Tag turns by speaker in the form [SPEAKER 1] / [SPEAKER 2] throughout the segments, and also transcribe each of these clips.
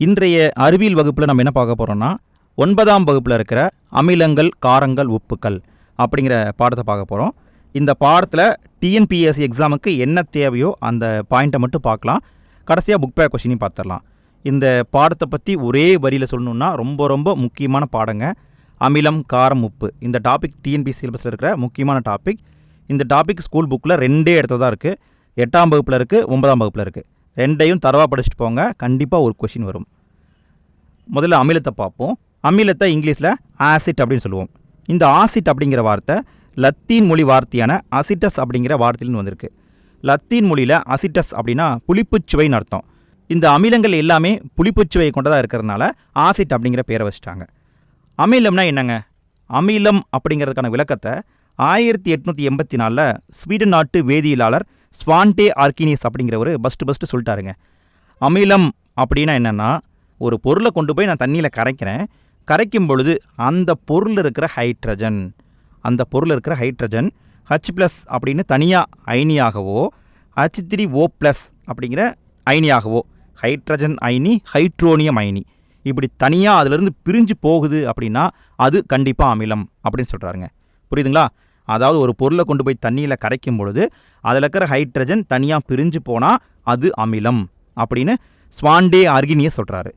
[SPEAKER 1] இன்றைய அறிவியல் வகுப்பில் நம்ம என்ன பார்க்க போகிறோம்னா ஒன்பதாம் வகுப்பில் இருக்கிற அமிலங்கள் காரங்கள் உப்புக்கள் அப்படிங்கிற பாடத்தை பார்க்க போகிறோம் இந்த பாடத்தில் டிஎன்பிஎஸ்சி எக்ஸாமுக்கு என்ன தேவையோ அந்த பாயிண்ட்டை மட்டும் பார்க்கலாம். கடைசியாக புக் பேக் கொஷினையும் பார்த்துடலாம். இந்த பாடத்தை பற்றி ஒரே வரியில் சொல்லணுன்னா ரொம்ப ரொம்ப முக்கியமான பாடங்க. அமிலம் காரம் உப்பு. இந்த டாபிக் டிஎன்பிஎஸ்சி சிலபஸில் இருக்கிற முக்கியமான டாபிக் இந்த டாபிக் ஸ்கூல் புக்கில் ரெண்டே இடத்துல தான் இருக்குது எட்டாம் வகுப்பில் இருக்குது ஒன்பதாம் வகுப்பில் இருக்குது ரெண்டையும் தரவாக படிச்சுட்டு போங்க. கண்டிப்பாக ஒரு கொஷின் வரும். முதல்ல அமிலத்தை பார்ப்போம். அமிலத்தை இங்கிலீஷில் ஆசிட் அப்படின்னு சொல்லுவோம். இந்த ஆசிட் அப்படிங்கிற வார்த்தை லத்தீன் மொழி வார்த்தையான அசிட்டஸ் அப்படிங்கிற வார்த்தையிலிருந்து வந்திருக்கு. லத்தீன் மொழியில் அசிட்டஸ் அப்படின்னா புளிப்புச்சுவைன்னு அர்த்தம். இந்த அமிலங்கள் எல்லாமே புளிப்புச்சுவை கொண்டதாக இருக்கிறதுனால ஆசிட் அப்படிங்கிற பேரை வச்சுட்டாங்க. அமிலம்னா என்னங்க? அமிலம் அப்படிங்கிறதுக்கான விளக்கத்தை ஆயிரத்தி எட்நூற்றி எண்பத்தி நாலில் ஸ்வீடன் நாட்டு வேதியியலாளர் ஸ்வான்டே ஆர்கினிஸ் அப்படிங்கிறவர் பஸ்ட்டு பஸ்ட்டு சொல்லிட்டாருங்க. அமிலம் அப்படின்னா என்னென்னா ஒரு பொருளை கொண்டு போய் நான் தண்ணியில் கரைக்கிறேன். கரைக்கும் பொழுது அந்த பொருள் இருக்கிற ஹைட்ரஜன் அந்த பொருள் இருக்கிற ஹைட்ரஜன் ஹச் ப்ளஸ் அப்படின்னு தனியாக அயனியாகவோ ஹச் த்ரீ ஓ ப்ளஸ் அப்படிங்கிற அயனியாகவோ ஹைட்ரஜன் அயனி ஹைட்ரோனியம் அயனி இப்படி தனியாக அதிலிருந்து பிரிஞ்சு போகுது அப்படின்னா அது கண்டிப்பாக அமிலம் அப்படின்னு சொல்கிறாருங்க புரியுதுங்களா? அதாவது ஒரு பொருளை கொண்டு போய் தண்ணியில் கரைக்கும் பொழுது அதில் இருக்கிற ஹைட்ரஜன் தனியாக பிரிஞ்சு போனால் அது அமிலம் அப்படின்னு ஸ்வாண்டே அர்கினியை சொல்கிறாரு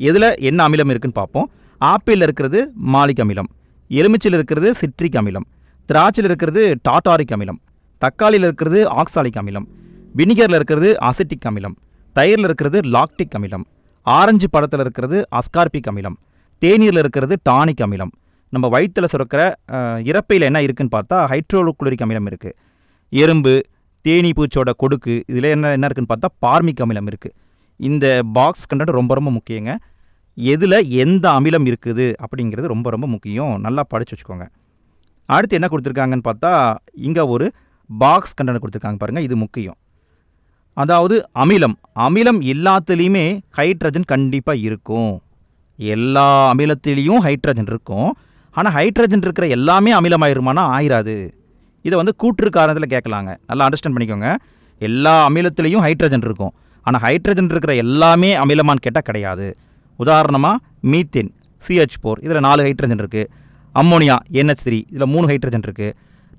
[SPEAKER 1] எதில் என்ன அமிலம் இருக்குன்னு பார்ப்போம். ஆப்பிளில் இருக்கிறது மாலிக் அமிலம் எலுமிச்சில் இருக்கிறது சிட்ரிக் அமிலம் திராட்சையில் இருக்கிறது டாட்டாரிக் அமிலம் தக்காளியில் இருக்கிறது ஆக்சாலிக் அமிலம் வினிகரில் இருக்கிறது அசிட்டிக் அமிலம் தயிரில் இருக்கிறது லாக்டிக் அமிலம் ஆரஞ்சு பழத்தில் இருக்கிறது அஸ்கார்பிக் அமிலம் தேநீரில் இருக்கிறது டானிக் அமிலம் நம்ம வயிற்றில் சுரக்கிற இறப்பையில் என்ன இருக்குன்னு பார்த்தா ஹைட்ரோகுளோரிக் அமிலம் இருக்குது எறும்பு தேனீ பூச்சோட கொடுக்கு இதில் என்ன என்ன இருக்குதுன்னு பார்த்தா பார்மிக் அமிலம் இருக்குது இந்த பாக்ஸ் கண்டென்ட் ரொம்ப ரொம்ப முக்கியங்க. எதில் எந்த அமிலம் இருக்குது அப்படிங்கிறது ரொம்ப ரொம்ப முக்கியம். நல்லா படித்து வச்சுக்கோங்க. அடுத்து என்ன கொடுத்துருக்காங்கன்னு பார்த்தா இங்கே ஒரு பாக்ஸ் கண்டென்ட் கொடுத்துருக்காங்க பாருங்கள் இது முக்கியம். அதாவது அமிலம். அமிலம் எல்லாத்துலேயுமே ஹைட்ரஜன் கண்டிப்பாக இருக்கும். எல்லா அமிலத்திலையும் ஹைட்ரஜன் இருக்கும். ஆனால் ஹைட்ரஜன் இருக்கிற எல்லாமே அமிலமாயிருமானா ஆயிராது. இதை வந்து கூற்று காரணத்தில் கேட்கலாங்க நல்லா அண்டர்ஸ்டாண்ட் பண்ணிக்கோங்க. எல்லா அமிலத்திலையும் ஹைட்ரஜன் இருக்கும். ஆனால் ஹைட்ரஜன் இருக்கிற எல்லாமே அமிலமானு கேட்டால் கிடையாது. உதாரணமாக மீத்தேன் சிஹெச் போர் இதில் நாலு ஹைட்ரஜன் இருக்குது அம்மோனியா என்ஹெச் த்ரீ இதில் மூணு ஹைட்ரஜன் இருக்குது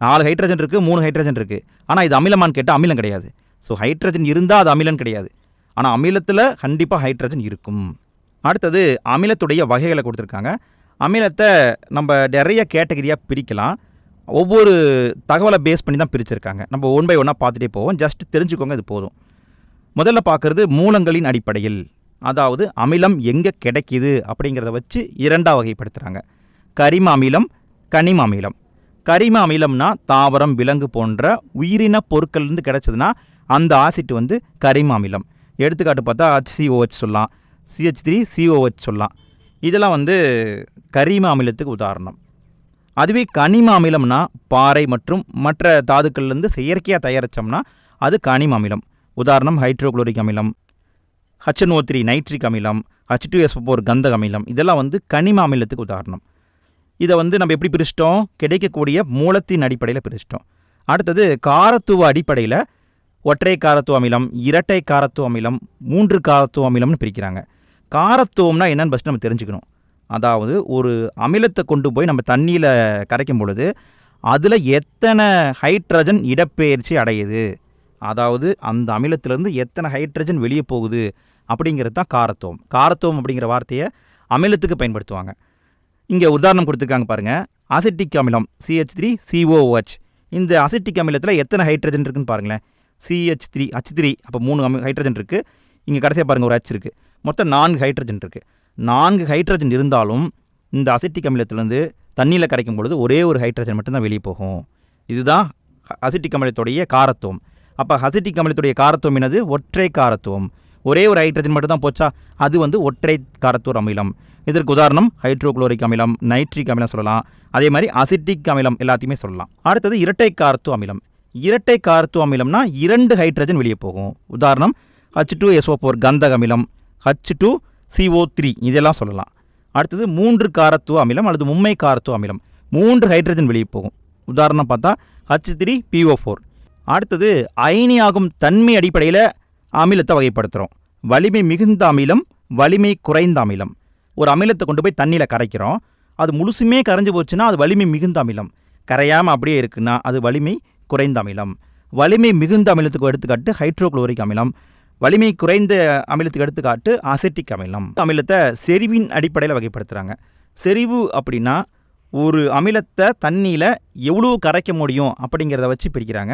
[SPEAKER 1] நாலு ஹைட்ரஜன் இருக்குது மூணு ஹைட்ரஜன் இருக்குது ஆனால் இது அமிலமானு கேட்டால் அமிலம் கிடையாது. ஸோ ஹைட்ரஜன் இருந்தால் அது அமிலம் கிடையாது. ஆனால் அமிலத்தில் கண்டிப்பாக ஹைட்ரஜன் இருக்கும். அடுத்தது அமிலத்துடைய வகைகளை கொடுத்துருக்காங்க. அமிலத்தை நம்ம நிறைய கேட்டகரியாக பிரிக்கலாம். ஒவ்வொரு தகவலை பேஸ் பண்ணி தான் பிரிச்சிருக்காங்க. நம்ம ஒன் பை ஒன்னாக பார்த்துட்டே போவோம். ஜஸ்ட் தெரிஞ்சுக்கோங்க இது போதும். முதல்ல பார்க்குறது மூலங்களின் அடிப்படையில். அதாவது அமிலம் எங்கே கிடைக்குது அப்படிங்கிறத வச்சு இரண்டாக வகைப்படுத்துகிறாங்க கரிம அமிலம் கனிம அமிலம். கரிம அமிலம்னா தாவரம் விலங்கு போன்ற உயிரின பொருட்கள்லேருந்து கிடச்சதுன்னா அந்த ஆசிட் வந்து கரிம அமிலம். எடுத்துக்காட்டு பார்த்தா HCOH சொல்லலாம். சிஹெச் த்ரீ சிஓஹெச் சொல்லலாம். இதெல்லாம் வந்து கரிம அமிலத்துக்கு உதாரணம். அதுவே கனிம அமிலம்னா பாறை மற்றும் மற்ற தாதுக்கள்லேருந்து செயற்கையாக தயாரித்தோம்னா அது கனிம அமிலம். உதாரணம் ஹைட்ரோக்ளோரிக் அமிலம் H N O three nitric அமிலம் ஹச் டூ எஸ்போர் கந்தக அமிலம் இதெல்லாம் வந்து கனிம அமிலத்துக்கு உதாரணம். இதை வந்து நம்ம எப்படி பிரிச்சிட்டோம்? கிடைக்கக்கூடிய மூலத்தின் அடிப்படையில் பிரிச்சிட்டோம். அடுத்தது காரத்துவ அடிப்படையில் ஒற்றை காரத்துவ அமிலம் இரட்டை காரத்துவ அமிலம் மூன்று காரத்துவ அமிலம்னு பிரிக்கிறாங்க. காரத்துவம்னா என்னன்னு ஃபஸ்ட் நம்ம தெரிஞ்சுக்கணும். அதாவது ஒரு அமிலத்தை கொண்டு போய் நம்ம தண்ணியில் கரைக்கும் பொழுது அதில் எத்தனை ஹைட்ரஜன் இடப்பெயர்ச்சி அடையுது? அதாவது அந்த அமிலத்திலேருந்து எத்தனை ஹைட்ரஜன் வெளியே போகுது? அப்படிங்கிறது தான் காரத்துவம் காரத்துவம் அப்படிங்கிற வார்த்தையை அமிலத்துக்கு பயன்படுத்துவாங்க. இங்கே உதாரணம் கொடுத்துருக்காங்க பாருங்கள் அசிட்டிக் அமிலம் C H three C O H இந்த அசிட்டிக் அமிலத்தில் எத்தனை ஹைட்ரஜன் இருக்குன்னு பாருங்களேன். சிஹெச் த்ரீ ஹச் த்ரீ அப்போ மூணு அமி ஹைட்ரஜன் இருக்குது இங்கே கடைசியாக பாருங்கள் ஒரு ஹச் இருக்குது மொத்தம் நான்கு ஹைட்ரஜன் இருக்குது நான்கு ஹைட்ரஜன் இருந்தாலும் இந்த அசிட்டிக் அமிலத்திலேருந்து தண்ணியில் கரைக்கும் பொழுது ஒரே ஒரு ஹைட்ரஜன் மட்டும்தான் வெளியே போகும். இதுதான் அசிட்டிக் அமிலத்துடைய காரத்துவம். அப்போ அசிட்டிக் அமிலத்துடைய காரத்துவம் என்னது? ஒற்றை காரத்துவம். ஒரே ஒரு ஹைட்ரஜன் மட்டும்தான் போச்சா? அது வந்து ஒற்றை காரத்துவர் அமிலம். இதற்கு உதாரணம் ஹைட்ரோக்ளோரிக் அமிலம் நைட்ரிக் அமிலம் சொல்லலாம். அதே மாதிரி அசிட்டிக் அமிலம் எல்லாத்தையுமே சொல்லலாம். அடுத்தது இரட்டை காரத்துவ அமிலம். இரட்டை காரத்துவ அமிலம்னா இரண்டு ஹைட்ரஜன் வெளியே போகும். உதாரணம் ஹச் டூ எஸ்ஓ ஃபோர் கந்தக அமிலம் ஹச் டூ சிஓ த்ரீ இதெல்லாம் சொல்லலாம். அடுத்தது மூன்று காரத்துவ அமிலம் அல்லது மும்மை காரத்துவ அமிலம். மூன்று ஹைட்ரஜன் வெளியே போகும். உதாரணம் பார்த்தா ஹச் த்ரீ பிஓ ஃபோர் அடுத்தது அயனியாகும் தன்மை அடிப்படையில் அமிலத்தை வகைப்படுத்துகிறோம் வலிமை மிகுந்த அமிலம் வலிமை குறைந்த அமிலம். ஒரு அமிலத்தை கொண்டு போய் தண்ணியில் கரைக்கிறோம். அது முழுசுமே கரைஞ்சு போச்சுன்னா அது வலிமை மிகுந்த அமிலம். கரையாமல் அப்படியே இருக்குன்னா அது வலிமை குறைந்த அமிலம். வலிமை மிகுந்த அமிலத்துக்கு எடுத்துக்காட்டு ஹைட்ரோக்ளோரிக் அமிலம். வலிமை குறைந்த அமிலத்துக்கு எடுத்துக்காட்டு அசெட்டிக் அமிலம். அமிலத்தை செறிவின் அடிப்படையில் வகைப்படுத்துகிறாங்க செறிவு அப்படின்னா ஒரு அமிலத்தை தண்ணியில் எவ்வளோ கரைக்க முடியும் அப்படிங்கிறத வச்சு பிரிக்கிறாங்க.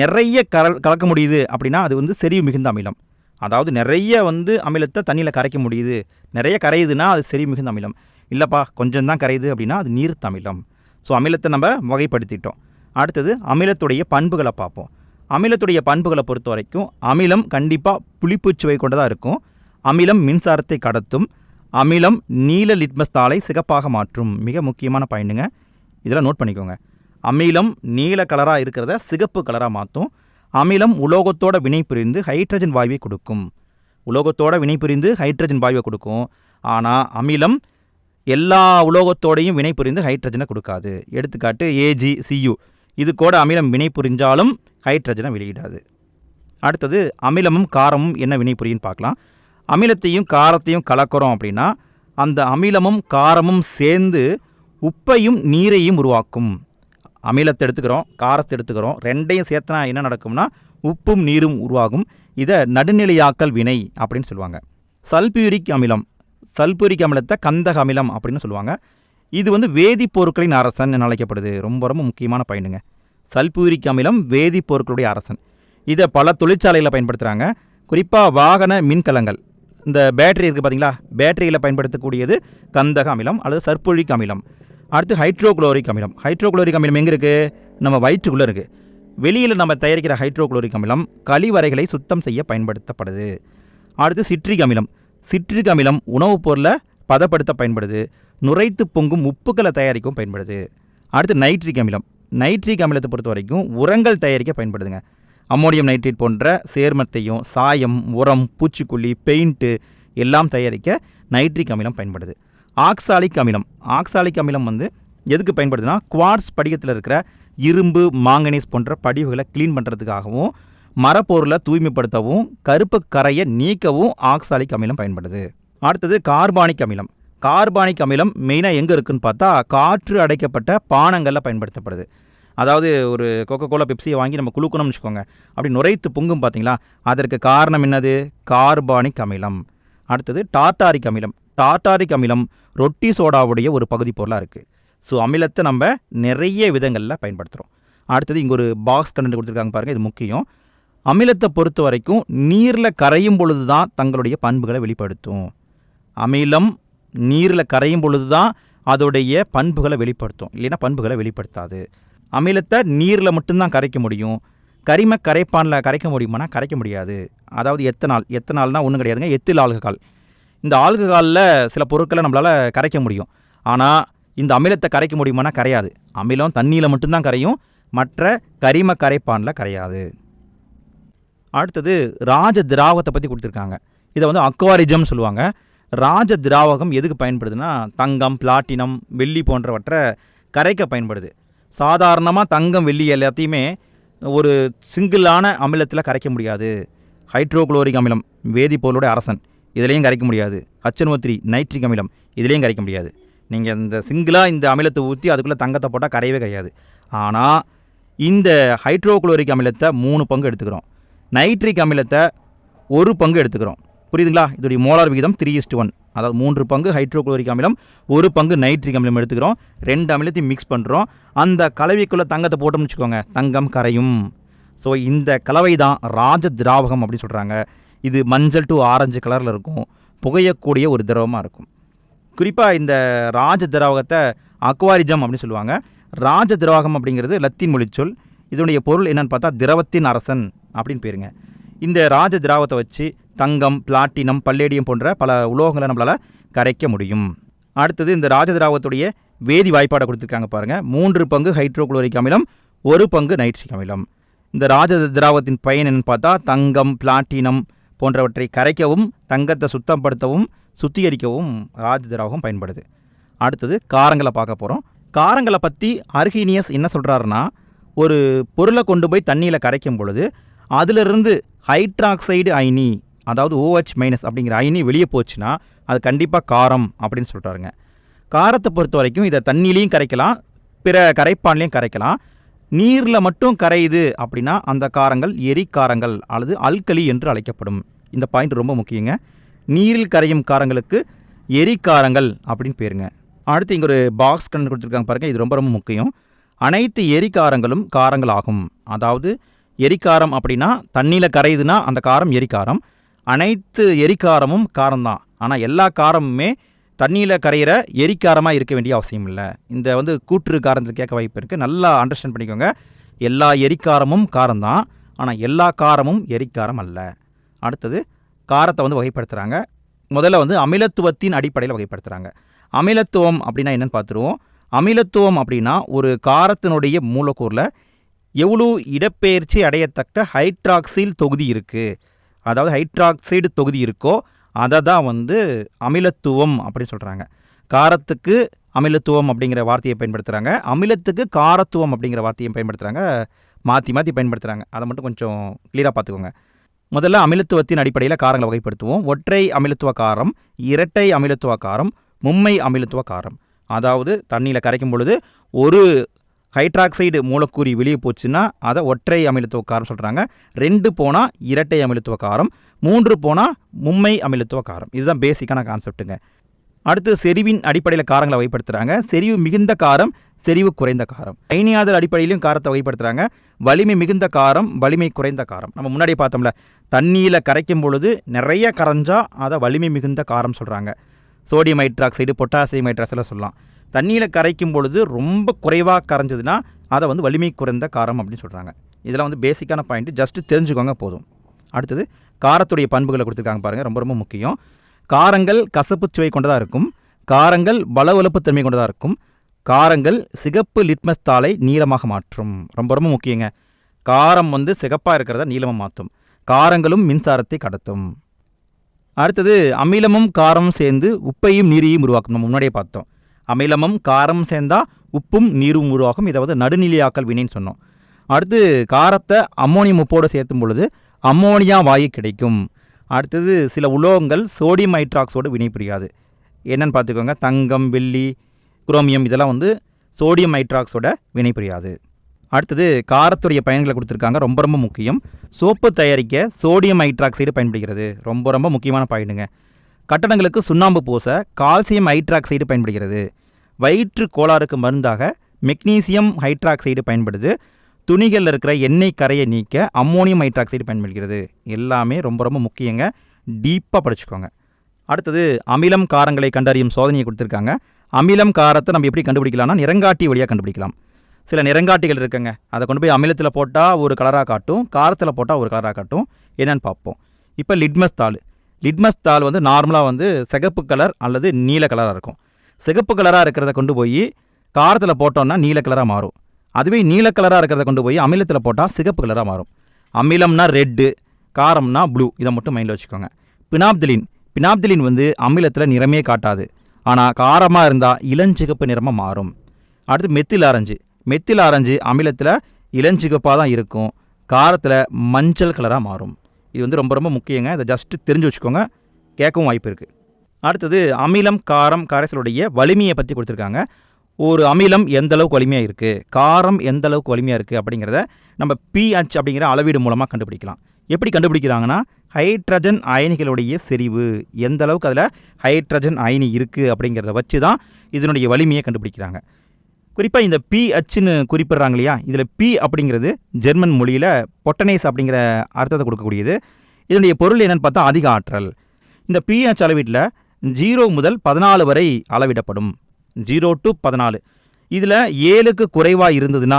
[SPEAKER 1] நிறைய கல கலக்க முடியுது அப்படின்னா அது வந்து செறிவு மிகுந்த அமிலம். அதாவது நிறைய வந்து அமிலத்தை தண்ணியில் கரைக்க முடியுது. நிறைய கரையுதுன்னா அது செறிவு மிகுந்த அமிலம். இல்லைப்பா கொஞ்சம் தான் கரையுது அப்படின்னா அது நீர்த்த அமிலம். ஸோ அமிலத்தை நம்ம வகைப்படுத்திட்டோம். அடுத்தது அமிலத்துடைய பண்புகளை பார்ப்போம். அமிலத்துடைய பண்புகளை பொறுத்த வரைக்கும் அமிலம் கண்டிப்பாக புளிப்பு சுவை கொண்டதாக இருக்கும். அமிலம் மின்சாரத்தை கடத்தும். அமிலம் நீல லிட்மஸ் தாளை சிகப்பாக மாற்றும். மிக முக்கியமான பாயிண்ட்டுங்க. இதெல்லாம் நோட் பண்ணிக்கோங்க. அமிலம் நீல கலராக இருக்கிறத சிகப்பு கலராக மாற்றும் அமிலம் உலோகத்தோட வினைபுரிந்து ஹைட்ரஜன் வாயுவை கொடுக்கும். உலோகத்தோட வினைபுரிந்து ஹைட்ரஜன் வாயுவை கொடுக்கும். ஆனால் அமிலம் எல்லா உலோகத்தோடையும் வினைபுரிந்து ஹைட்ரஜனை கொடுக்காது. எடுத்துக்காட்டு ஏஜி சியு இது கூட அமிலம் வினைபுரிஞ்சாலும் ஹைட்ரஜனை வெளியிடாது. அடுத்தது அமிலமும் காரமும் என்ன வினைபுரியுன்னு பார்க்கலாம். அமிலத்தையும் காரத்தையும் கலக்கிறோம் அப்படின்னா அந்த அமிலமும் காரமும் சேர்ந்து உப்பையும் நீரையும் உருவாக்கும். அமிலத்தை எடுத்துக்கிறோம் காரத்தை எடுத்துக்கிறோம் ரெண்டையும் சேர்த்தனா என்ன நடக்கும்னா உப்பும் நீரும் உருவாகும். இதை நடுநிலையாக்கல் வினை அப்படின்னு சொல்லுவாங்க. சல்பியூரிக் அமிலம். சல்பூரிக் அமிலத்தை கந்தக அமிலம் அப்படின்னு சொல்லுவாங்க. இது வந்து வேதிப்பொருட்களின் அரசன் என அழைக்கப்படுது. ரொம்ப ரொம்ப முக்கியமான பயனுங்க. சல்பூரிக் அமிலம் வேதிப்பொருட்களுடைய அரசன். இதை பல தொழிற்சாலையில் பயன்படுத்துகிறாங்க குறிப்பாக வாகன மின்கலங்கள். இந்த பேட்டரி இருக்குது பார்த்தீங்களா பேட்டரியில் பயன்படுத்தக்கூடியது கந்தக அமிலம் அல்லது சற்பொழிக் அமிலம். அடுத்து ஹைட்ரோக்ளோரிக் அமிலம். ஹைட்ரோக்ளோரிக் அமிலம் எங்கே இருக்குது நம்ம வயிற்றுக்குள்ளே இருக்குது வெளியில் நம்ம தயாரிக்கிற ஹைட்ரோக்ளோரிக் அமிலம் கழிவறைகளை சுத்தம் செய்ய பயன்படுத்தப்படுது. அடுத்து சிட்ரிக் அமிலம். சிட்ரிக் அமிலம் உணவுப் பொருளை பதப்படுத்த பயன்படுது. நுரைத்து பொங்கும் உப்புக்களை தயாரிக்கவும் பயன்படுது. அடுத்து நைட்ரிக் அமிலம். நைட்ரிக் அமிலத்தை பொறுத்த வரைக்கும் உரங்கள் தயாரிக்க பயன்படுதுங்க. அம்மோனியம் நைட்ரேட் போன்ற சேர்மத்தையும் சாயம் உரம் பூச்சிக்கொல்லி பெயிண்ட்டு எல்லாம் தயாரிக்க நைட்ரிக் அமிலம் பயன்படுது. ஆக்சாலிக் அமிலம். ஆக்சாலிக் அமிலம் வந்து எதுக்கு பயன்படுதுன்னா குவார்ட்ஸ் படிகத்தில் இருக்கிற இரும்பு மாங்கனீஸ் போன்ற படிவுகளை க்ளீன் பண்ணுறதுக்காகவும் மரப்பொருளை தூய்மைப்படுத்தவும் கருப்பு கரையை நீக்கவும் ஆக்சாலிக் அமிலம் பயன்படுது. அடுத்தது கார்பானிக் அமிலம். கார்பானிக் அமிலம் மெயினாக எங்கே இருக்குன்னு பார்த்தா காற்று அடைக்கப்பட்ட பானங்களில் பயன்படுத்தப்படுது. அதாவது ஒரு கோகோ கோலா பெப்சியை வாங்கி நம்ம குளுக்கணும்னு வச்சுக்கோங்க. அப்படி நுரைத்து பொங்கும் பார்த்தீங்களா? அதற்கு காரணம் என்னது? கார்பானிக் அமிலம். அடுத்தது டார்டாரிக் அமிலம். டார்டாரிக் அமிலம் ரொட்டி சோடாவுடைய ஒரு பகுதி பொருளாக இருக்குது ஸோ அமிலத்தை நம்ம நிறைய விதங்களில் பயன்படுத்துகிறோம் அடுத்தது இங்கே ஒரு பாக்ஸ் கண்டு கொடுத்துருக்காங்க பாருங்கள் இது முக்கியம். அமிலத்தை பொறுத்த வரைக்கும் நீரில் கரையும் பொழுது தான் தங்களுடைய பண்புகளை வெளிப்படுத்தும். அமிலம் நீரில் கரையும் பொழுது தான் அதோடைய பண்புகளை வெளிப்படுத்தும். இல்லைன்னா பண்புகளை வெளிப்படுத்தாது. அமிலத்தை நீரில் மட்டும்தான் கரைக்க முடியும். கரிம கரைப்பானில் கரைக்க முடியுமானா கரைக்க முடியாது. அதாவது எத்தனால் எத்தனால்னால் ஒன்றும் கிடையாதுங்க. Ethyl alcohol. இந்த ஆல்கஹாலில் சில பொருட்களை நம்மளால் கரைக்க முடியும். ஆனால் இந்த அமிலத்தை கரைக்க முடியுமானா கரையாது. அமிலம் தண்ணியில் மட்டும்தான் கரையும். மற்ற கரிம கரைப்பானில் கரையாது. அடுத்தது ராஜ திராவகத்தை பற்றி கொடுத்துருக்காங்க. இதை வந்து அக்வாரிஜம் சொல்லுவாங்க. ராஜ திராவகம் எதுக்கு பயன்படுதுன்னா தங்கம் பிளாட்டினம் வெள்ளி போன்றவற்றை கரைக்க பயன்படுது. சாதாரணமாக தங்கம் வெள்ளி எல்லாத்தையுமே ஒரு சிங்கிளான அமிலத்தில் கரைக்க முடியாது. ஹைட்ரோக்ளோரிக் அமிலம் வேதிப்பொருளுடைய அரசன் இதுலேயும் கரைக்க முடியாது. ஹச்சனுவத்ரி நைட்ரிக் அமிலம் இதுலேயும் கரைக்க முடியாது. நீங்கள் இந்த சிங்கிளாக இந்த அமிலத்தை ஊற்றி அதுக்குள்ளே தங்கத்தை போட்டால் கரையவே கிடையாது ஆனால் இந்த ஹைட்ரோக்ளோரிக் அமிலத்தை மூணு பங்கு எடுத்துக்கிறோம். நைட்ரிக் அமிலத்தை ஒரு பங்கு எடுத்துக்கிறோம். புரியுதுங்களா? இதோடைய மோலார் விகிதம் த்ரீ இஸ்ட் ஒன் அதாவது மூன்று பங்கு ஹைட்ரோக்ளோரிக் அமிலம் ஒரு பங்கு நைட்ரிக் அமிலம் எடுத்துக்கிறோம். ரெண்டு அமிலத்தையும் மிக்ஸ் பண்ணுறோம் அந்த கலவைக்குள்ளே தங்கத்தை போட்டோம்னு வச்சுக்கோங்க. தங்கம் கரையும். ஸோ இந்த கலவை தான் ராஜ திராவகம் அப்படின்னு சொல்கிறாங்க இது மஞ்சள் டு ஆரஞ்சு கலரில் இருக்கும். புகையக்கூடிய ஒரு திரவமாக இருக்கும். குறிப்பாக இந்த ராஜ திராவகத்தை அக்வாரிஜம் அப்படின்னு சொல்லுவாங்க. ராஜ திராவகம் அப்படிங்கிறது லத்தீன் மொழிச்சொல். இதனுடைய பொருள் என்னென்னு பார்த்தா திரவத்தின் அரசன் அப்படின்னு பேருங்க. இந்த ராஜ திராவத்தை வச்சு தங்கம் பிளாட்டினம் பல்லேடியம் போன்ற பல உலோகங்களை நம்மளால் கரைக்க முடியும். அடுத்தது இந்த ராஜதிராவத்துடைய வேதி வாய்ப்பாடை கொடுத்துருக்காங்க பாருங்கள் மூன்று பங்கு ஹைட்ரோகுளோரிக் அமிலம் ஒரு பங்கு நைட்ரிக் அமிலம். இந்த ராஜ திராவத்தின் பயன் என்னன்னு பார்த்தா தங்கம் பிளாட்டினம் போன்றவற்றை கரைக்கவும் தங்கத்தை சுத்தப்படுத்தவும் சுத்திகரிக்கவும் ராஜ திராவகம் பயன்படுது. அடுத்தது காரங்களை பார்க்க போகிறோம் காரங்களை பற்றி அர்ஹீனியஸ் என்ன சொல்கிறாருன்னா ஒரு பொருளை கொண்டு போய் தண்ணியில் கரைக்கும் பொழுது அதிலிருந்து ஹைட்ராக்சைடு அயனி அதாவது ஓஹெச் மைனஸ் அப்படிங்கிற அயனி வெளியே போச்சுன்னா அது கண்டிப்பாக காரம் அப்படின்னு சொல்கிறாருங்க காரத்தை பொறுத்த வரைக்கும் இதை தண்ணிலையும் கரைக்கலாம் பிற கரைப்பான்லேயும் கரைக்கலாம். நீரில் மட்டும் கரையுது அப்படின்னா அந்த காரங்கள் எரிக்காரங்கள் அல்லது அல்கலி என்று அழைக்கப்படும். இந்த பாயிண்ட் ரொம்ப முக்கியங்க. நீரில் கரையும் காரங்களுக்கு எரிக்காரங்கள் அப்படின்னு பேருங்க. அடுத்து இங்கே ஒரு பாக்ஸ் கண்டு கொடுத்துருக்காங்க பாருங்கள் இது ரொம்ப ரொம்ப முக்கியம். அனைத்து எரிக்காரங்களும் காரங்கள் ஆகும் அதாவது எரிக்காரம் அப்படின்னா தண்ணியில் கரையுதுன்னா அந்த காரம் எரிக்காரம் அனைத்து எரிக்காரமும் காரம்தான். ஆனால் எல்லா காரமுமே தண்ணியில் கரையிற எரிக்காரமாக இருக்க வேண்டிய அவசியம் இல்லை. இந்த வந்து கூற்று காரத்தில் கேட்க வாய்ப்பு இருக்குது நல்லா அண்டர்ஸ்டாண்ட் பண்ணிக்கோங்க. எல்லா எரிக்காரமும் காரம்தான். ஆனால் எல்லா காரமும் எரிக்காரம் அல்ல. அடுத்தது காரத்தை வந்து வகைப்படுத்துகிறாங்க முதல்ல வந்து அமிலத்துவத்தின் அடிப்படையில் வகைப்படுத்துகிறாங்க அமிலத்துவம் அப்படின்னா என்னென்னு பார்த்துருவோம். அமிலத்துவம் அப்படின்னா ஒரு காரத்தினுடைய மூலக்கூறில் எவ்வளோ இடப்பெயர்ச்சி அடையத்தக்க ஹைட்ராக்சில் தொகுதி இருக்குது அதாவது ஹைட்ராக்சைடு தொகுதி இருக்கோ அதை தான் வந்து அமிலத்துவம் அப்படின்னு சொல்கிறாங்க காரத்துக்கு அமிலத்துவம் அப்படிங்கிற வார்த்தையை பயன்படுத்துகிறாங்க அமிலத்துக்கு காரத்துவம் அப்படிங்கிற வார்த்தையை பயன்படுத்துகிறாங்க மாற்றி மாற்றி பயன்படுத்துகிறாங்க அதை மட்டும் கொஞ்சம் கிளியராக பார்த்துக்கோங்க. முதல்ல அமிலத்துவத்தின் அடிப்படையில் காரங்களை வகைப்படுத்துவோம். ஒற்றை அமிலத்துவ காரம் இரட்டை அமிலத்துவ காரம் மும்மை அமிலத்துவ காரம். அதாவது தண்ணியில் கரைக்கும் பொழுது ஒரு ஹைட்ராக்சைடு மூலக்கூறி வெளியே போச்சுன்னா அதை ஒற்றை அமிலத்துவ காரம் சொல்கிறாங்க ரெண்டு போனால் இரட்டை அமிலத்துவ காரம் மூன்று போனால் மும்மை அமிலத்துவ காரம் இதுதான் பேசிக்கான கான்செப்ட்டுங்க அடுத்து செறிவின் அடிப்படையில் காரங்களை வகைப்படுத்துகிறாங்க செறிவு மிகுந்த காரம் செறிவு குறைந்த காரம். அயனியாதல் அடிப்படையிலும் காரத்தை வகைப்படுத்துகிறாங்க வலிமை மிகுந்த காரம் வலிமை குறைந்த காரம். நம்ம முன்னாடி பார்த்தோம்ல தண்ணியில் கரைக்கும் பொழுது நிறைய கரைஞ்சால் அதை வலிமை மிகுந்த காரம் சொல்கிறாங்க சோடியம் ஹைட்ராக்சைடு பொட்டாசியம் ஹைட்ராக்சைடில் சொல்லலாம். தண்ணியில் கரைக்கும் பொழுது ரொம்ப குறைவாக கரைஞ்சதுன்னா அதை வந்து வலிமை குறைந்த காரம் அப்படின்னு சொல்கிறாங்க இதெல்லாம் வந்து பேசிக்கான பாயிண்ட் ஜஸ்ட்டு தெரிஞ்சுக்கோங்க போதும். அடுத்தது காரத்துடைய பண்புகளை கொடுத்துருக்காங்க பாருங்கள் ரொம்ப ரொம்ப முக்கியம். காரங்கள் கசப்பு சுவை கொண்டதாக இருக்கும். காரங்கள் பலவலப்புத்தன்மை கொண்டதாக இருக்கும். காரங்கள் சிகப்பு லிட்மஸ் தாளை நீளமாக மாற்றும். ரொம்ப ரொம்ப முக்கியங்க. காரம் வந்து சிகப்பாக இருக்கிறத நீளமாக மாற்றும். காரங்களும் மின்சாரத்தை கடத்தும். அடுத்தது அமிலமும் காரமும் சேர்ந்து உப்பையும் நீரையும் உருவாக்கும். நம்ம முன்னாடியே பார்த்தோம். அமிலமும் காரம் சேர்ந்தால் உப்பும் நீரும் உருவாகும். இதை வந்து நடுநிலையாக்கல் வினைன்னு சொன்னோம். அடுத்து காரத்தை அம்மோனியம் உப்போடு சேர்த்தும் பொழுது அம்மோனியா வாயு கிடைக்கும். அடுத்தது சில உலோகங்கள் சோடியம் ஹைட்ராக்ஸோடு வினைபுரியாது. என்னென்னு பார்த்துக்கோங்க. தங்கம் வெள்ளி குரோமியம் இதெல்லாம் வந்து சோடியம் ஹைட்ராக்ஸோட வினைபுரியாது. அடுத்தது காரத்துடைய பயன்களை கொடுத்துருக்காங்க. ரொம்ப ரொம்ப முக்கியம். சோப்பு தயாரிக்க சோடியம் ஹைட்ராக்சைடு பயன்படுகிறது. ரொம்ப ரொம்ப முக்கியமான பாயிண்ட்டுங்க. கட்டடங்களுக்கு சுண்ணாம்பு பூச கால்சியம் ஹைட்ராக்சைடு பயன்படுகிறது. வயிற்று கோளாறுக்கு மருந்தாக மெக்னீசியம் ஹைட்ராக்சைடு பயன்படுது. துணிகளில் இருக்கிற எண்ணெய் கரையை நீக்க அம்மோனியம் ஹைட்ராக்சைடு பயன்படுகிறது. எல்லாமே ரொம்ப ரொம்ப முக்கியங்க. டீப்பாக படிச்சுக்கோங்க. அடுத்தது அமிலம் காரங்களை கண்டறியும் சோதனையை கொடுத்துருக்காங்க. அமிலம் காரத்தை நம்ம எப்படி கண்டுபிடிக்கலாம்னா நிறங்காட்டி வழியாக கண்டுபிடிக்கலாம். சில நிறங்காட்டிகள் இருக்குங்க. அதை கொண்டு போய் அமிலத்தில் போட்டால் ஒரு கலராக காட்டும் காரத்தில் போட்டால் ஒரு கலராக காட்டும். என்னென்னு பார்ப்போம். இப்போ லிட்மஸ் தாள். லிட்மஸ் தாள் வந்து நார்மலாக வந்து சிகப்பு கலர் அல்லது நீல கலராக இருக்கும். சிகப்பு கலராக இருக்கிறத கொண்டு போய் காரத்தில் போட்டோம்னா நீல கலராக மாறும். அதுவே நீல கலராக இருக்கிறத கொண்டு போய் அமிலத்தில் போட்டால் சிகப்பு கலராக மாறும். அமிலம்னா ரெட்டு காரம்னா ப்ளூ இதை மட்டும் மைண்டில் வச்சுக்கோங்க. பினாப்திலின் பினாப்திலின் வந்து அமிலத்தில் நிறமே காட்டாது. ஆனால் காரமாக இருந்தால் இளஞ்சிகப்பு நிறமாக மாறும். அடுத்து மெத்தில் ஆரஞ்சு. மெத்தில் ஆரஞ்சு அமிலத்தில் இளஞ்சிகப்பாக தான் இருக்கும். காரத்தில் மஞ்சள் கலராக மாறும். இது வந்து ரொம்ப ரொம்ப முக்கியங்க. இதை ஜஸ்ட்டு தெரிஞ்சு வச்சுக்கோங்க. கேட்கவும் வாய்ப்பு இருக்குது அடுத்தது அமிலம் காரம் கரைசலுடைய வலிமையை பற்றி கொடுத்துருக்காங்க. ஒரு அமிலம் எந்த அளவுக்கு வலிமையாக இருக்குது காரம் எந்த அளவுக்கு வலிமையாக இருக்குது அப்படிங்கிறத நம்ம பிஹெச் அப்படிங்கிற அளவீடு மூலமாக கண்டுபிடிக்கலாம். எப்படி கண்டுபிடிக்கிறாங்கன்னா ஹைட்ரஜன் அயனிகளுடைய செறிவு. எந்த அளவுக்கு அதில் ஹைட்ரஜன் அயனி இருக்குது அப்படிங்கிறத வச்சு தான் இதனுடைய வலிமையை கண்டுபிடிக்கிறாங்க. குறிப்பாக இந்த பிஹெச்னு குறிப்பிடுறாங்க இல்லையா இதில் பி அப்படிங்கிறது ஜெர்மன் மொழியில் பொட்டனேஸ் அப்படிங்கிற அர்த்தத்தை கொடுக்கக்கூடியது. இதனுடைய பொருள் என்னென்னு பார்த்தா அதிக ஆற்றல். இந்த பிஹெச் அளவீட்டில் ஜீரோ முதல் பதினாலு வரை அளவிடப்படும். ஜீரோ டு பதினாலு. இதில் ஏழுக்கு குறைவாக இருந்ததுன்னா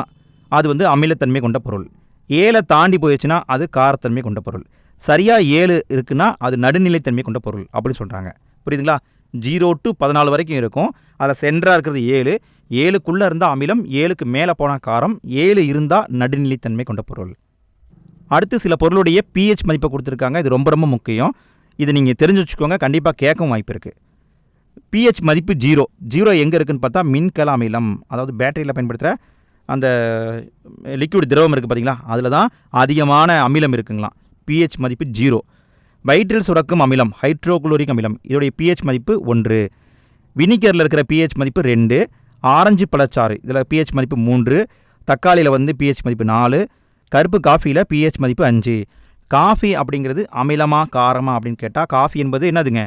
[SPEAKER 1] அது வந்து அமிலத்தன்மை கொண்ட பொருள். ஏழை தாண்டி போயிடுச்சுன்னா அது காரத்தன்மை கொண்ட பொருள். சரியாக ஏழு இருக்குன்னா அது நடுநிலைத்தன்மை கொண்ட பொருள் அப்படின்னு சொல்கிறாங்க புரியுதுங்களா? ஜீரோ டு பதினாலு வரைக்கும் இருக்கும். அதில் சென்றாக இருக்கிறது ஏழு. ஏழுக்குள்ளே இருந்தால் அமிலம் ஏழுக்கு மேலே போனால் காரம் ஏழு இருந்தால் நடுநிலைத்தன்மை கொண்ட பொருள். அடுத்து சில பொருளுடைய பிஹெச் மதிப்பை கொடுத்துருக்காங்க. இது ரொம்ப ரொம்ப முக்கியம். இது நீங்கள் தெரிஞ்சு வச்சுக்கோங்க. கண்டிப்பாக கேட்கவும் வாய்ப்பு இருக்குது பிஹெச் மதிப்பு ஜீரோ. ஜீரோ எங்கே இருக்குன்னு பார்த்தா மின்கல அமிலம். அதாவது பேட்டரியில் பயன்படுத்துகிற அந்த லிக்விட் திரவம் இருக்குது பார்த்தீங்களா அதில் தான் அதிகமான அமிலம் இருக்குங்களாம். பிஹெச் மதிப்பு ஜீரோ. வயிற்றில் சுரக்கும் அமிலம் ஹைட்ரோகுளோரிக் அமிலம். இதோடைய பிஹெச் மதிப்பு ஒன்று. வினிகரில் இருக்கிற பிஹெச் மதிப்பு ரெண்டு. ஆரஞ்சு பழச்சாறு இதில் பிஹெச் மதிப்பு மூன்று தக்காளியில் வந்து பிஹெச் மதிப்பு நாலு கருப்பு காஃபியில் பிஹெச் மதிப்பு அஞ்சு. காஃபி அப்படிங்கிறது அமிலமா காரமா அப்படின்னு கேட்டால் காஃபி என்பது என்னதுங்க?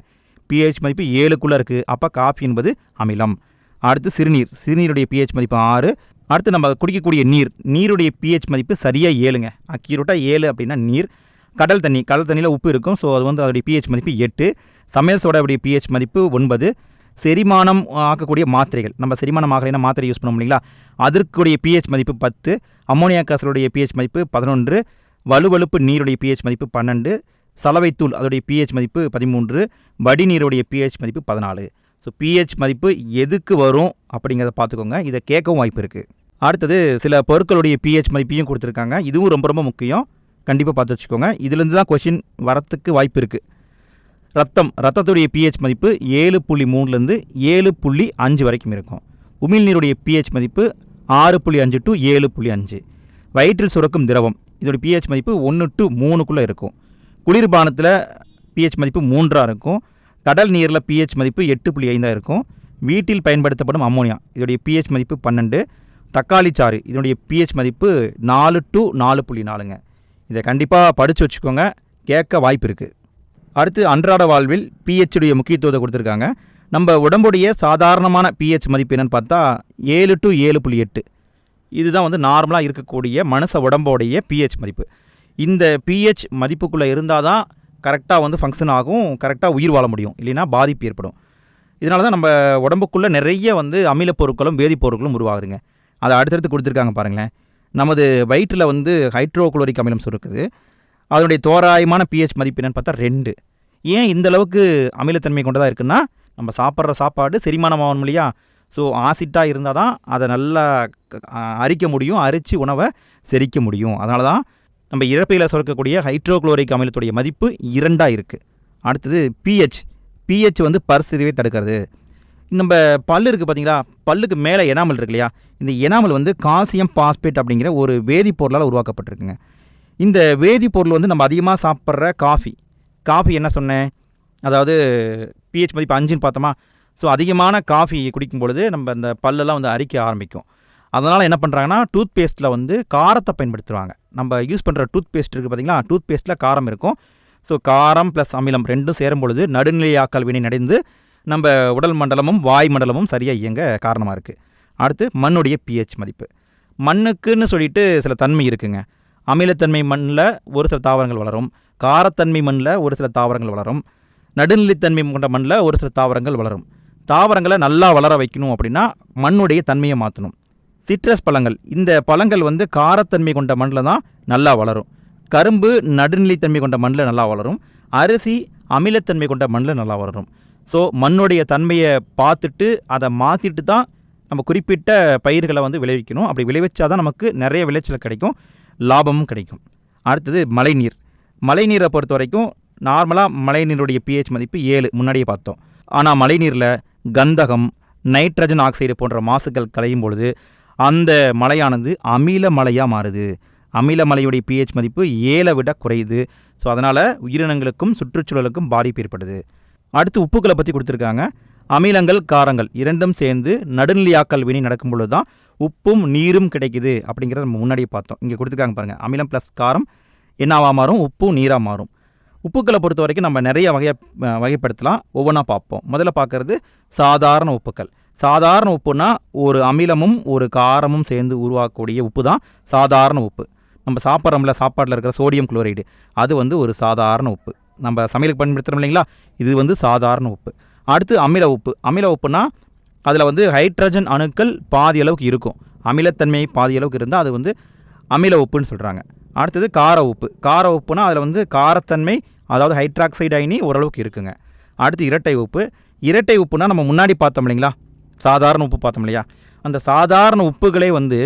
[SPEAKER 1] பிஹெச் மதிப்பு ஏழுக்குள்ளே இருக்குது அப்போ காஃபி என்பது அமிலம். அடுத்து சிறுநீர். சிறுநீருடைய பிஹெச் மதிப்பு ஆறு. அடுத்து நம்ம குடிக்கக்கூடிய நீர். நீருடைய பிஹெச் மதிப்பு சரியாக ஏழுங்க. அக்யூரேட்டாக ஏழு அப்படின்னா நீர். கடல் தண்ணி. கடல் தண்ணியில் உப்பு இருக்கும். ஸோ அது வந்து அதோடைய பிஹெச் மதிப்பு எட்டு. சமையல் சோடாவுடைய பிஹெச் மதிப்பு ஒன்பது. செரிமானம் ஆக்கக்கூடிய மாத்திரைகள். நம்ம செரிமானம் ஆகலைன்னா மாத்திரை யூஸ் பண்ணோம் இல்லைங்களா? அதற்குடைய பிஹெச் மதிப்பு பத்து அம்மோனியா காசலுடைய பிஹெச் மதிப்பு பதினொன்று வலுவழுப்பு நீருடைய பிஹெச் மதிப்பு பன்னெண்டு சலவைத்தூள் அதோடைய பிஹெச் மதிப்பு பதிமூன்று வடிநீருடைய பிஹெச் மதிப்பு பதினாலு. ஸோ பிஹெச் மதிப்பு எதுக்கு வரும் அப்படிங்கிறத பார்த்துக்கோங்க. இதை கேட்கவும் வாய்ப்பு இருக்குது அடுத்தது சில பொருட்களுடைய பிஹெச் மதிப்பையும் கொடுத்துருக்காங்க. இதுவும் ரொம்ப ரொம்ப முக்கியம். கண்டிப்பாக பார்த்து வச்சுக்கோங்க. இதுலேருந்து தான் கொஷின் வரத்துக்கு வாய்ப்பு இருக்குது ரத்தம் ரத்தத்துடைய பிஹெச் மதிப்பு ஏழு புள்ளி மூணுலேருந்து ஏழு புள்ளி அஞ்சு வரைக்கும் இருக்கும். உமிழ்நீருடைய பிஹெச் மதிப்பு ஆறு புள்ளி அஞ்சு டு ஏழு புள்ளி அஞ்சு. வயிற்றில் சுரக்கும் திரவம் இதோட பிஹெச் மதிப்பு ஒன்று டு மூணுக்குள்ளே இருக்கும். குளிர்பானத்தில் பிஹெச் மதிப்பு மூன்றாக இருக்கும். கடல் நீரில் பிஹெச் மதிப்பு எட்டு புள்ளி ஐந்தாக இருக்கும். வீட்டில் பயன்படுத்தப்படும் அம்மோனியா இதோடைய பிஹெச் மதிப்பு பன்னெண்டு. தக்காளி சாறு இதனுடைய பிஹெச் மதிப்பு நாலு டு நாலு புள்ளி நாலுங்க. இதை கண்டிப்பாக படித்து வச்சுக்கோங்க கேட்க வாய்ப்பு இருக்குது அடுத்து அன்றாட வாழ்வில் pH முக்கியத்துவத்தை கொடுத்துருக்காங்க. நம்ம உடம்புடைய சாதாரணமான பிஹெச் மதிப்பு என்னன்னு பார்த்தா ஏழு டு ஏழு புள்ளி எட்டு. இதுதான் வந்து நார்மலாக இருக்கக்கூடிய மனுஷ உடம்போடைய பிஹெச் மதிப்பு. இந்த பிஹெச் மதிப்புக்குள்ளே இருந்தால் தான் கரெக்டாக வந்து ஃபங்க்ஷன் ஆகும் கரெக்டாக உயிர் வாழ முடியும் இல்லைன்னா பாதிப்பு ஏற்படும். இதனால தான் நம்ம உடம்புக்குள்ளே நிறைய வந்து அமில பொருட்களும் வேதிப்பொருட்களும் உருவாகுதுங்க. அதை அடுத்தடுத்து கொடுத்துருக்காங்க பாருங்களேன். நமது வயிற்றில் வந்து ஹைட்ரோகுளோரிக் அமிலம் சுருக்குது. அதனுடைய தோராயமான பிஹெச் மதிப்பு என்னன்னு பார்த்தா ரெண்டு. ஏன் இந்த அளவுக்கு அமிலத்தன்மை கொண்டதாக இருக்குன்னா நம்ம சாப்பிட்ற சாப்பாடு செரிமானம் ஆகணும் இல்லையா ஸோ ஆசிட்டாக இருந்தால் தான் அதை நல்லா அரிக்க முடியும் அரித்து உணவை செரிக்க முடியும். அதனால தான் நம்ம இறப்பையில் சுரக்கக்கூடிய ஹைட்ரோக்ளோரிக் அமிலத்துடைய மதிப்பு இரண்டாக இருக்குது அடுத்தது பிஹெச் பிஹெச் வந்து பரிசுவை தடுக்கிறது. நம்ம பல்லு இருக்குது பார்த்தீங்களா? பல்லுக்கு மேலே எனாமல் இருக்கு இல்லையா? இந்த எனாமல் வந்து கால்சியம் பாஸ்பேட் அப்படிங்கிற ஒரு வேதிப்பொருளால் உருவாக்கப்பட்டிருக்குங்க. இந்த வேதிப்பொருள் வந்து நம்ம அதிகமாக சாப்பிட்ற காஃபி காஃபி என்ன சொன்னேன்? அதாவது பிஹெச் மதிப்பு அஞ்சுன்னு பார்த்தோமா? ஸோ அதிகமான காஃபி குடிக்கும் பொழுது நம்ம அந்த பல்லெல்லாம் வந்து அரிக்க ஆரம்பிக்கும். அதனால் என்ன பண்ணுறாங்கன்னா டூத் பேஸ்ட்டில் வந்து காரத்தை பயன்படுத்துவாங்க. நம்ம யூஸ் பண்ணுற டூத் பேஸ்ட் இருக்குது பார்த்திங்களா? டூத் பேஸ்ட்டில் காரம் இருக்கும். ஸோ காரம் ப்ளஸ் அமிலம் ரெண்டும் சேரும் பொழுது நடுநிலையாக்கல் வினை நடந்து நம்ம உடல் மண்டலமும் வாய் மண்டலமும் சரியாக இயங்க காரணமாக இருக்குது அடுத்து மண்ணுடைய பிஹெச் மதிப்பு. மண்ணுக்குன்னு சொல்லிட்டு சில தன்மை இருக்குங்க. அமிலத்தன்மை மண்ணில் ஒரு சில தாவரங்கள் வளரும். காரத்தன்மை மண்ணில் ஒரு சில தாவரங்கள் வளரும். நடுநிலைத்தன்மை கொண்ட மண்ணில் ஒரு சில தாவரங்கள் வளரும். தாவரங்களை நல்லா வளர வைக்கணும் அப்படின்னா மண்ணுடைய தன்மையை மாற்றணும் சிட்ரஸ் பழங்கள். இந்த பழங்கள் வந்து காரத்தன்மை கொண்ட மண்ணில் தான் நல்லா வளரும். கரும்பு நடுநிலைத்தன்மை கொண்ட மண்ணில் நல்லா வளரும். அரிசி அமிலத்தன்மை கொண்ட மண்ணில் நல்லா வளரும். ஸோ மண்ணுடைய தன்மையை பார்த்துட்டு அதை மாற்றிட்டு தான் நம்ம குறிப்பிட்ட பயிர்களை வந்து விளைவிக்கணும். அப்படி விளைவிச்சா தான் நமக்கு நிறைய விளைச்சல் கிடைக்கும். லாபமும் கிடைக்கும். அடுத்தது மழைநீர். மழைநீரை பொறுத்த வரைக்கும் நார்மலாக மழைநீருடைய பிஹெச் மதிப்பு ஏழு. முன்னாடியே பார்த்தோம். ஆனால் மழைநீரில் கந்தகம் நைட்ரஜன் ஆக்சைடு போன்ற மாசுக்கள் கலையும் பொழுது அந்த மலையானது அமில மலையாக மாறுது. அமில மலையுடைய பிஹெச் மதிப்பு ஏழை விட குறையுது. ஸோ அதனால் உயிரினங்களுக்கும் சுற்றுச்சூழலுக்கும் பாதிப்பு ஏற்படுது. அடுத்து உப்புக்களை பற்றி கொடுத்துருக்காங்க. அமிலங்கள் காரங்கள் இரண்டும் சேர்ந்து நடுநிலையாக்கல் வினை நடக்கும் பொழுது தான் உப்பும் நீரும் கிடைக்குது அப்படிங்கிறத நம்ம முன்னாடியே பார்த்தோம். இங்கே கொடுத்துருக்காங்க பாருங்கள் அமிலம் ப்ளஸ் காரம் என்னவாக மாறும்? உப்பும் நீராக மாறும். உப்புக்களை பொறுத்த வரைக்கும் நம்ம நிறைய வகையை வகைப்படுத்தலாம். ஒவ்வொன்றா பார்ப்போம். முதல்ல பார்க்குறது சாதாரண உப்புக்கள். சாதாரண உப்புனா ஒரு அமிலமும் ஒரு காரமும் சேர்ந்து உருவாக்கக்கூடிய உப்பு தான் சாதாரண உப்பு. நம்ம சாப்பிட்றோம்ல சாப்பாட்டில் இருக்கிற சோடியம் குளோரைடு அது வந்து ஒரு சாதாரண உப்பு. நம்ம சமையலுக்கு பயன்படுத்துகிறோம் இல்லைங்களா? இது வந்து சாதாரண உப்பு. அடுத்து அமில உப்பு. அமில உப்புனா அதில் வந்து ஹைட்ரஜன் அணுக்கள் பாதி அளவுக்கு இருக்கும். அமிலத்தன்மை பாதி அளவுக்கு இருந்தால் அது வந்து அமில உப்புன்னு சொல்கிறாங்க அடுத்தது கார உப்பு. கார உப்புனா அதில் வந்து காரத்தன்மை அதாவது ஹைட்ராக்சைடு அயனி ஓரளவுக்கு இருக்குங்க. அடுத்து இரட்டை உப்பு. இரட்டை உப்புனா நம்ம முன்னாடி பார்த்தோம் இல்லைங்களா? சாதாரண உப்பு பார்த்தோம் இல்லையா? அந்த சாதாரண உப்புகளே வந்து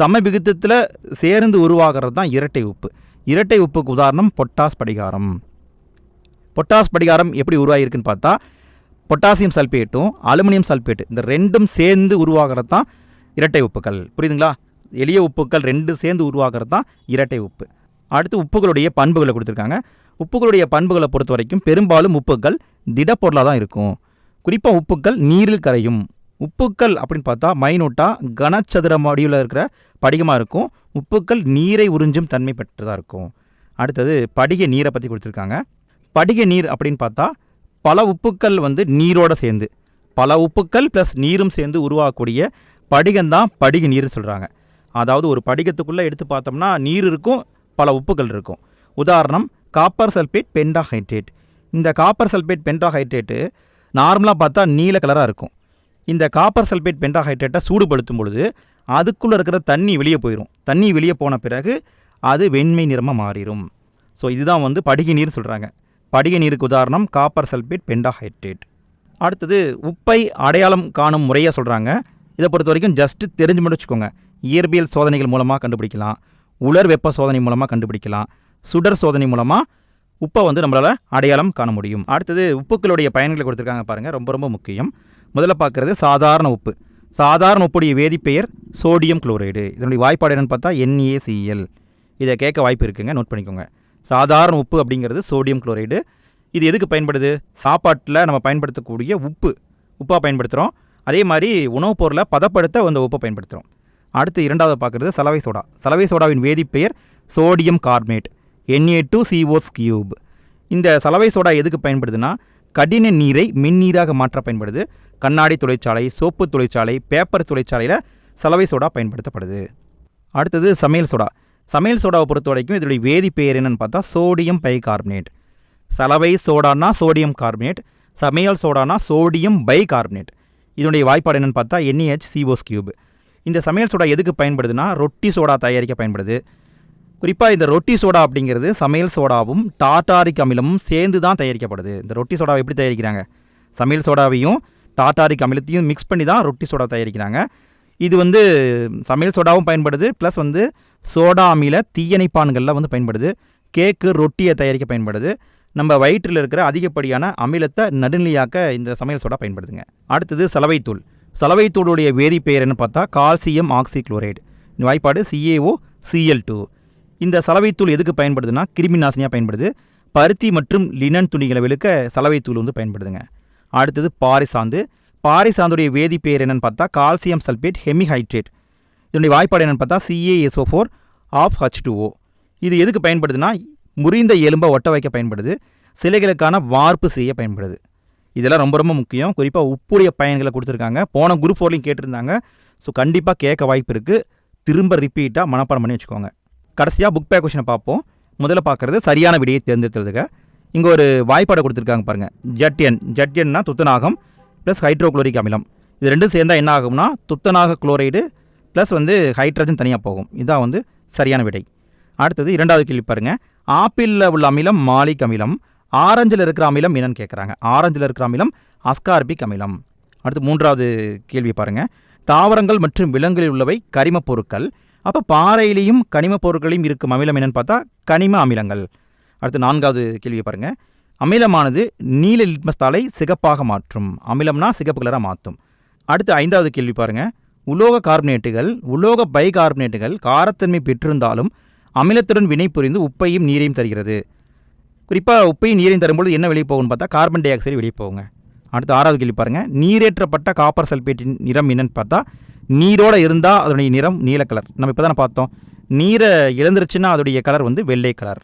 [SPEAKER 1] சமவிகிதத்தில் சேர்ந்து உருவாகிறது தான் இரட்டை உப்பு. இரட்டை உப்புக்கு உதாரணம் பொட்டாஸ் படிகாரம். பொட்டாஸ் படிகாரம் எப்படி உருவாகிருக்குன்னு பார்த்தா பொட்டாசியம் சல்பேட்டும் அலுமினியம் சல்பேட்டு இந்த ரெண்டும் சேர்ந்து உருவாகிறது தான் இரட்டை உப்புக்கள். புரியுதுங்களா? எளிய உப்புக்கள் ரெண்டு சேர்ந்து உருவாகிறது தான் இரட்டை உப்பு. அடுத்து உப்புகளுடைய பண்புகளை கொடுத்துருக்காங்க. உப்புகளுடைய பண்புகளை பொறுத்த வரைக்கும் பெரும்பாலும் உப்புக்கள் திடப்பொருளாக தான் இருக்கும். குறிப்பாக உப்புக்கள் நீரில் கரையும். உப்புக்கள் அப்படின்னு பார்த்தா மைனூட்டாக கனச்சதுர வடிவில் இருக்கிற படிகமாக இருக்கும். உப்புக்கள் நீரை உறிஞ்சும் தன்மை பெற்றதாக இருக்கும். அடுத்தது படிக நீரை பற்றி கொடுத்துருக்காங்க. படிக நீர் அப்படின்னு பார்த்தா பல உப்புக்கள் வந்து நீரோடு சேர்ந்து பல உப்புக்கள் ப்ளஸ் நீரும் சேர்ந்து உருவாகக்கூடிய படிகம்தான் படிக நீர்னு சொல்கிறாங்க அதாவது ஒரு படிகத்துக்குள்ளே எடுத்து பார்த்தோம்னா நீர் இருக்கும் பல உப்புகள் இருக்கும். உதாரணம் காப்பர் சல்பேட் பென்டாஹைட்ரேட் இந்த காப்பர் சல்பேட் பென்டாஹைட்ரேட்டு நார்மலாக பார்த்தா நீல கலராக இருக்கும். இந்த காப்பர் சல்பேட் பென்டாஹைட்ரேட்டை சூடுபடுத்தும் பொழுது அதுக்குள்ளே இருக்கிற தண்ணி வெளியே போயிடும் தண்ணி வெளியே போன பிறகு அது வெண்மை நிறமாக மாறிடும் ஸோ இதுதான் வந்து படிக நீர் சொல்கிறாங்க படிக நீருக்கு உதாரணம் காப்பர் சல்பேட் பெண்டாஹைட்ரேட். அடுத்தது உப்பை அடையாளம் காணும் முறையாக சொல்கிறாங்க இதை பொறுத்த வரைக்கும் ஜஸ்ட்டு தெரிஞ்சு மட்டும் வச்சுக்கோங்க. இயற்பியல் சோதனைகள் மூலமாக கண்டுபிடிக்கலாம். உலர் வெப்ப சோதனை மூலமாக கண்டுபிடிக்கலாம். சுடர் சோதனை மூலமாக உப்பை வந்து நம்மளால் அடையாளம் காண முடியும். அடுத்தது உப்புக்களுடைய பயன்களை கொடுத்துருக்காங்க பாருங்கள் ரொம்ப ரொம்ப முக்கியம். முதல்ல பார்க்குறது சாதாரண உப்பு. சாதாரண உப்புடைய வேதிப்பெயர் சோடியம் குளோரைடு. இதனுடைய வாய்ப்பாடு என்னென்னு பார்த்தா என்ஏசிஎல் இதை கேட்க வாய்ப்பு இருக்குங்க. நோட் பண்ணிக்கோங்க. சாதாரண உப்பு அப்படிங்கிறது சோடியம் குளோரைடு இது எதுக்கு பயன்படுது? சாப்பாட்டில் நம்ம பயன்படுத்தக்கூடிய உப்பு உப்பாக பயன்படுத்துகிறோம் அதே மாதிரி உணவுப் பொருளை பதப்படுத்த அந்த உப்பை பயன்படுத்துகிறோம் அடுத்து இரண்டாவது பார்க்குறது சலவை சோடா. சலவை சோடாவின் வேதிப்பெயர் sodium carbonate N A two CEOs cube இந்த சலவை சோடா எதுக்கு பயன்படுதுன்னா கடின நீரை மின்னீராக மாற்ற பயன்படுது. கண்ணாடி தொழிற்சாலை சோப்பு தொழிற்சாலை பேப்பர் தொழிற்சாலையில் சலவை சோடா பயன்படுத்தப்படுது. அடுத்தது சமையல் சோடா. சமையல் சோடாவை பொறுத்த வரைக்கும் இதனுடைய வேதிப்பெயர் என்னன்னு பார்த்தா சோடியம் பைகார்பனேட். சலவை சோடானா சோடியம் கார்பனேட் சமையல் சோடானா சோடியம் பைகார்பனேட். இதனுடைய வாய்ப்பாடு என்னென்னு பார்த்தா என்ஏஹெச் சிஓஸ் கியூப் இந்த சமையல் சோடா எதுக்கு பயன்படுதுன்னா ரொட்டி சோடா தயாரிக்க பயன்படுது. குறிப்பாக இந்த ரொட்டி சோடா அப்படிங்கிறது சமையல் சோடாவும் டாட்டாரிக் அமிலமும் சேர்ந்து தான் தயாரிக்கப்படுது. இந்த ரொட்டி சோடாவை எப்படி தயாரிக்கிறாங்க? சமையல் சோடாவையும் டாட்டாரிக் அமிலத்தையும் மிக்ஸ் பண்ணி தான் ரொட்டி சோடா தயாரிக்கிறாங்க. இது வந்து சமையல் சோடாவும் பயன்படுது ப்ளஸ் வந்து சோடா அமில தீயணைப்பான்களில் வந்து பயன்படுது. கேக்கு ரொட்டியை தயாரிக்க பயன்படுது. நம்ம வயிற்றில் இருக்கிற அதிகப்படியான அமிலத்தை நடுநிலையாக்க இந்த சமையல் சோடா பயன்படுதுங்க. அடுத்தது சலவைத்தூள். சலவைத்தூளுடைய வேதிப்பெயர் என்ன பார்த்தா கால்சியம் ஆக்சிக்ளோரைடு. இந்த வாய்ப்பாடு சிஏஓ சிஎல் டூ இந்த சலவைத்தூள் எதுக்கு பயன்படுதுன்னா கிருமி நாசினியாக பயன்படுது. பருத்தி மற்றும் லினன் துணிகளை வெளுக்க சலவைத்தூள் வந்து பயன்படுதுங்க. அடுத்தது பாரிசாந்து. பாரிசாந்துடைய வேதிப்பேர் என்னன்னு பார்த்தா கால்சியம் சல்பேட் ஹெமிஹைட்ரேட். இதனுடைய வாய்ப்பாடு என்னன்னு பார்த்தா C A S O four of H two O இது எதுக்கு பயன்படுதுன்னா முறிந்த எலும்பை ஒட்ட வைக்க பயன்படுது சிலைகளுக்கான வார்ப்பு செய்ய பயன்படுது. இதெல்லாம் ரொம்ப ரொம்ப முக்கியம். குறிப்பாக உப்புடைய பயன்களை கொடுத்துருக்காங்க. போன குரூப் ஃபோர்லையும் கேட்டிருந்தாங்க. ஸோ கண்டிப்பாக கேட்க வாய்ப்பு இருக்குது திரும்ப ரிப்பீட்டாக மனப்பாடம் பண்ணி வச்சுக்கோங்க. கடைசியாக புக் பேக் கொஷனை பார்ப்போம். முதல்ல பார்க்குறது சரியான விடையை தேர்ந்தெடுத்துறதுக்கு இங்கே ஒரு வாய்ப்பாடை கொடுத்துருக்காங்க பாருங்கள் ஜட்யன் ஜட்யன்னா துத்தநாகம். ப்ளஸ் ஹைட்ரோக்ளோரிக் அமிலம். இது ரெண்டும் சேர்ந்தால் என்ன ஆகும்னா துத்தநாக குளோரைடு ப்ளஸ் வந்து ஹைட்ரஜன் தனியாக போகும். இதுதான் வந்து சரியான விடை. அடுத்தது இரண்டாவது கேள்வி பாருங்கள் ஆப்பிளில் உள்ள அமிலம் மாலிக் அமிலம் ஆரஞ்சில் இருக்கிற அமிலம் என்னன்னு கேட்குறாங்க ஆரஞ்சில் இருக்கிற அமிலம் அஸ்கார்பிக் அமிலம். அடுத்து மூன்றாவது கேள்வி பாருங்கள் தாவரங்கள் மற்றும் விலங்குகளில் உள்ளவை கரிமப் பொருட்கள். அப்போ பாறையிலையும் கனிமப் பொருட்களையும் இருக்கும் அமிலம் என்னென்னு பார்த்தா கனிம அமிலங்கள். அடுத்து நான்காவது கேள்வியை பாருங்கள் அமிலமானது நீல லிட்மஸ் தாளை சிகப்பாக மாற்றும். அமிலம்னா சிகப்பு கலராக மாற்றும் அடுத்து ஐந்தாவது கேள்வி பாருங்கள் உலோக கார்பனேட்டுகள் உலோக பைகார்பனேட்டுகள் காரத்தன்மை பெற்றிருந்தாலும் அமிலத்துடன் வினைபுரிந்து உப்பையும் நீரையும் தருகிறது. குறிப்பாக உப்பையும் நீரையும் தரும்போது என்ன வெளியே போகும்னு பார்த்தா கார்பன் டை ஆக்சைடு வெளியே போகுங்க. அடுத்து ஆறாவது கேள்வி பாருங்கள் நீரேற்றப்பட்ட காப்பர் சல்பேட்டின் நிறம் என்னன்னு பார்த்தா நீரோடு இருந்தால் அதனுடைய நிறம் நீல கலர் நம்ம இப்போ தானே பார்த்தோம். நீரை இழந்துருச்சுன்னா அதோடைய கலர் வந்து வெள்ளை கலர்